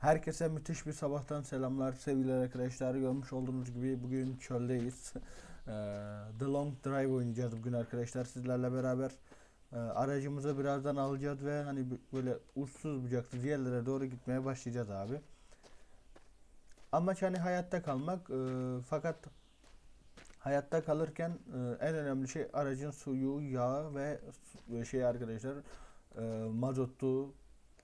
Herkese müthiş bir sabahtan selamlar sevgili arkadaşlar. Görmüş olduğunuz gibi bugün çöldeyiz. Eee, The Long Drive oynayacağız bugün arkadaşlar sizlerle beraber. Eee, aracımızı birazdan alacağız ve hani böyle uçsuz bucaksız yerlere doğru gitmeye başlayacağız abi. Amaç hani hayatta kalmak eee, fakat hayatta kalırken en önemli şey aracın suyu, yağı ve şey arkadaşlar mazotu,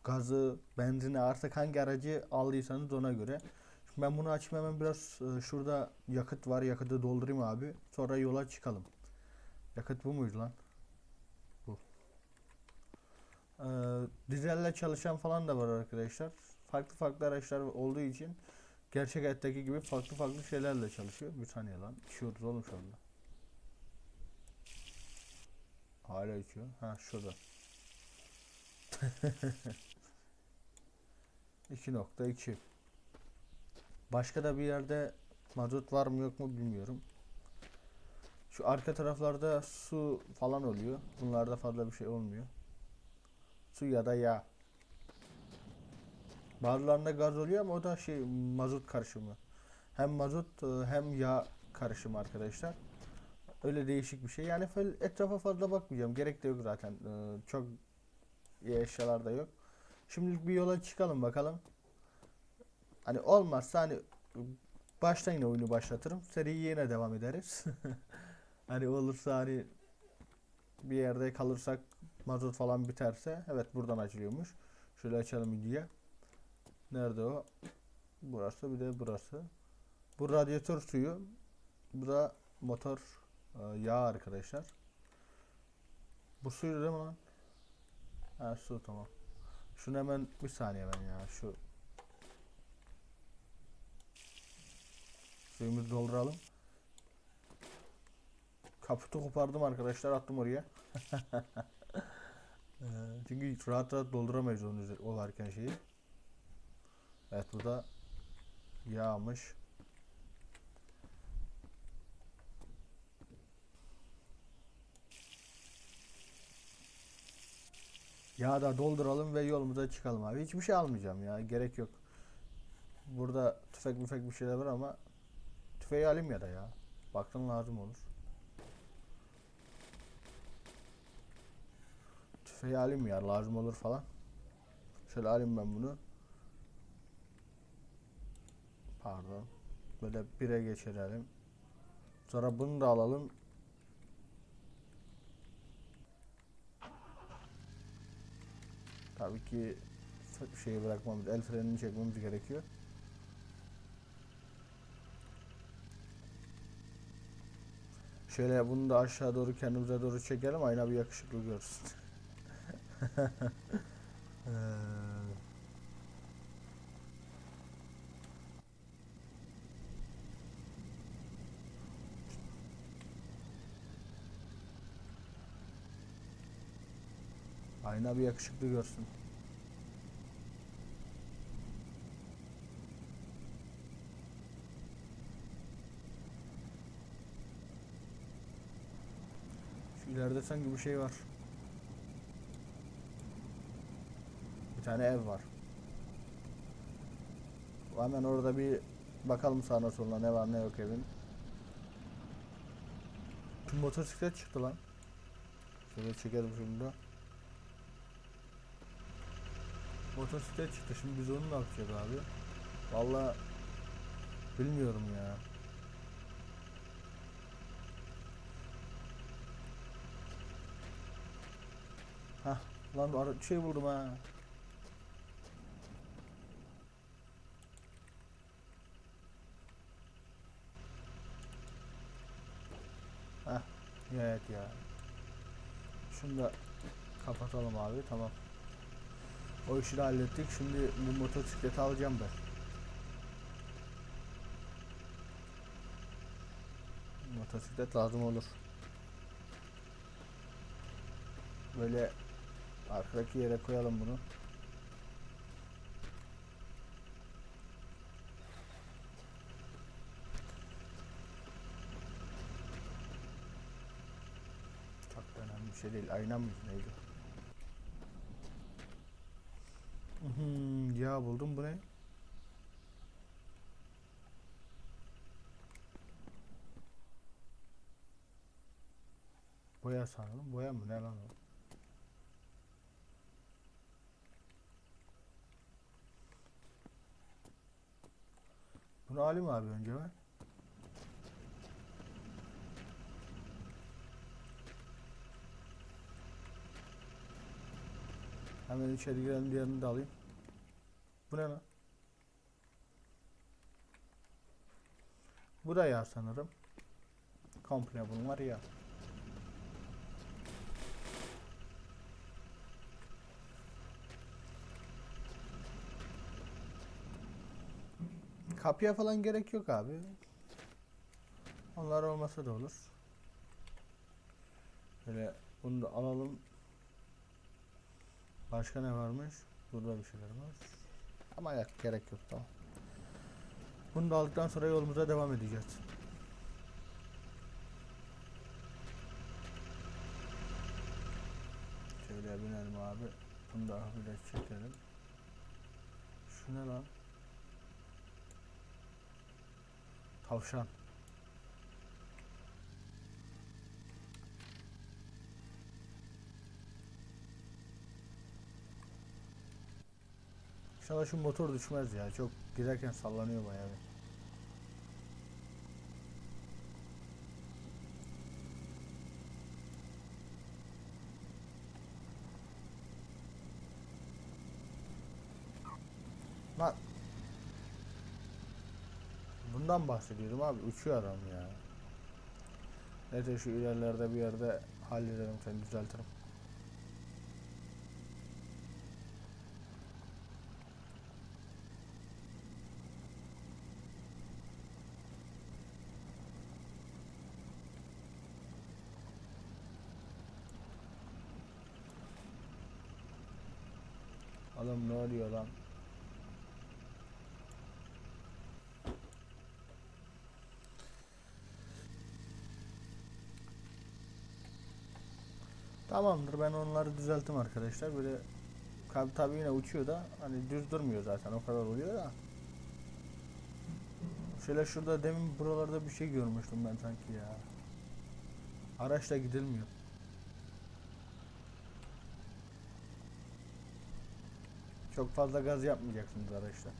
gazı, benzini artık hangi aracı aldıysanız ona göre. Şimdi ben bunu açayım hemen biraz e, şurada yakıt var. Yakıtı doldurayım abi. Sonra yola çıkalım. Yakıt bu muydu lan? Bu. Ee, dizelle çalışan falan da var arkadaşlar. Farklı farklı araçlar olduğu için gerçek hayattaki gibi farklı farklı şeylerle çalışıyor. Bir saniye lan. İçiyoruz oğlum şu anda. Hala içiyor. Ha şurada. 2.2 Başka da bir yerde mazot var mı yok mu bilmiyorum. Şu arka taraflarda su falan oluyor. Bunlarda fazla bir şey olmuyor. Su ya da yağ. Bazılarında gaz oluyor ama o da şey mazot karışımı. Hem mazot e, hem yağ karışımı arkadaşlar. Öyle değişik bir şey. Yani etrafa fazla bakmayacağım. Gerek de yok zaten. E, Çok iyi eşyalar da yok. Şimdilik bir yola çıkalım bakalım. Hani olmazsa hani baştan yine oyunu başlatırım. Seriyi yine devam ederiz. hani olursa hani bir yerde kalırsak mazot falan biterse evet buradan açılıyormuş. Şöyle açalım videoya. Nerede o? Burası bir de burası. Bu radyatör suyu. Bu da motor e, yağı arkadaşlar. Bu suyu değil mi lan? Ha su tamam. Şunu hemen bir saniye ben ya şu suyumuzu dolduralım. Kaputu kopardım arkadaşlar attım oraya. Ee, Çünkü rahat rahat dolduramayız onun üzeri o varken şeyi. Evet bu da yağmış. Yağı da dolduralım ve yolumuza çıkalım abi. Hiçbir şey almayacağım ya. Gerek yok. Burada tüfek müfek bir şeyler var ama tüfeği alayım ya da ya. Baktın lazım olur. Tüfeği alayım ya lazım olur falan. Şöyle alayım ben bunu. Pardon. Böyle bire geçirelim. Sonra bunu da alalım. Tabii ki şeyi bırakmamız, el frenini çekmemiz gerekiyor. Şöyle bunu da aşağı doğru kendimize doğru çekelim ayna bir yakışıklı görsün. ayna bir yakışıklı görsün. Şu ileride sanki bir şey var. Bir tane ev var. Hemen orada bir bakalım sağına soluna ne var ne yok evin. Şu motosiklet çıktı lan. Şöyle çekelim şunu da. Motosiklet çıktı. Şimdi biz onu ne yapacağız abi? Vallahi bilmiyorum ya. Hah lan ara- şey buldum ha. Hah nihayet ya. Şunu da kapatalım abi tamam. O işi de hallettik. Şimdi bu motosikleti alacağım ben. Motosiklet lazım olur. Böyle arkadaki yere koyalım bunu. Çok önemli bir şey değil. Ayna mı neydi? Hmm, buldum. Bu ne? Boya sanırım. Boya mı? Ne lan o? Bunu alayım abi önce ben. Hemen içeri girelim diğerini de alayım. Bu ne lan? Bu da yağ sanırım. Komple bunlar yağ. Kapıya falan gerek yok abi. Onlar olmasa da olur. Böyle bunu da alalım. Başka ne varmış? Burada bir şeyler var. Ama yok, gerek yok tamam. Bunu da aldıktan sonra yolumuza devam edeceğiz. Şöyle binelim abi. Bunu da hafifle çekelim. Şu ne lan? Tavşan. İnşallah şu motor düşmez ya. Çok giderken sallanıyor bayağı bir. Lan. Bundan bahsediyorum abi. Uçuyor adam ya. Neyse şu ilerlerde bir yerde hallederim seni düzeltirim. Oğlum ne oluyor lan? Tamamdır ben onları düzelttim arkadaşlar. Böyle tabi tabi yine uçuyor da hani düz durmuyor zaten o kadar oluyor da. Şöyle şurada demin buralarda bir şey görmüştüm ben sanki ya. Araçla gidilmiyor. Çok fazla gaz yapmayacaksınız araçla.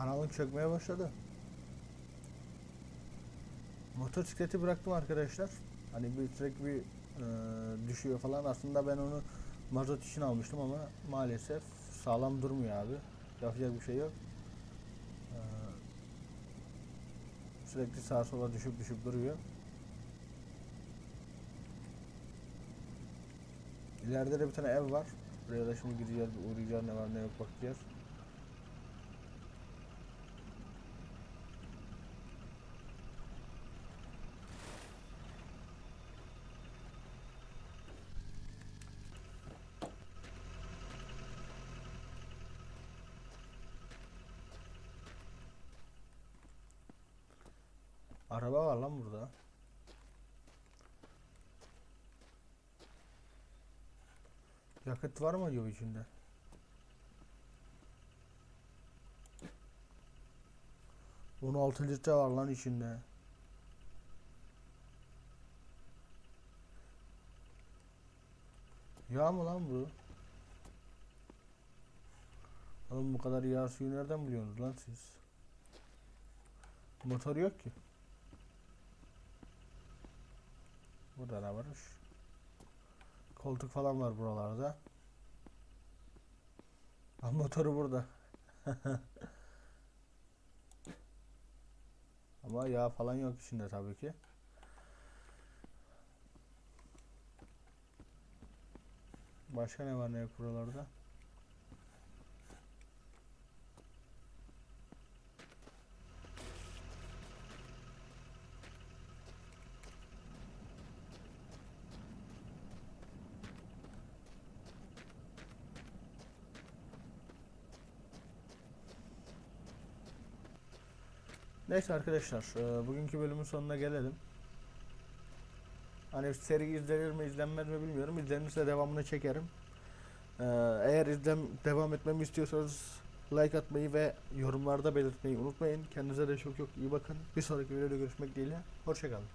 Kanalın çökmeye başladı. Motosikleti bıraktım arkadaşlar. Hani bir sürekli bir e, düşüyor falan. Aslında ben onu mazot için almıştım ama maalesef sağlam durmuyor abi. Yapacak bir şey yok. E, sürekli sağa sola düşüp düşüp duruyor. İleride de bir tane ev var. Buraya da şimdi gideceğiz, uğrayacağız ne var ne yok bakacağız. Araba var lan burada. Yakıt var mı acaba içinde? On altı litre var lan içinde. Yağ mı lan bu? Oğlum bu kadar yağ suyu nereden biliyorsunuz lan siz? Motor yok ki. Burada ne varmış? Koltuk falan var buralarda. Ha, motoru burada. Ama yağ falan yok içinde tabii ki. Başka ne var ne yok buralarda? Neyse arkadaşlar, e, bugünkü bölümün sonuna gelelim. Hani seri izlenir mi izlenmez mi bilmiyorum. İzlenirse devamını çekerim. E, eğer izlem devam etmemi istiyorsanız like atmayı ve yorumlarda belirtmeyi unutmayın. Kendinize de çok çok iyi bakın. Bir sonraki videoda görüşmek dileğiyle. Hoşçakalın.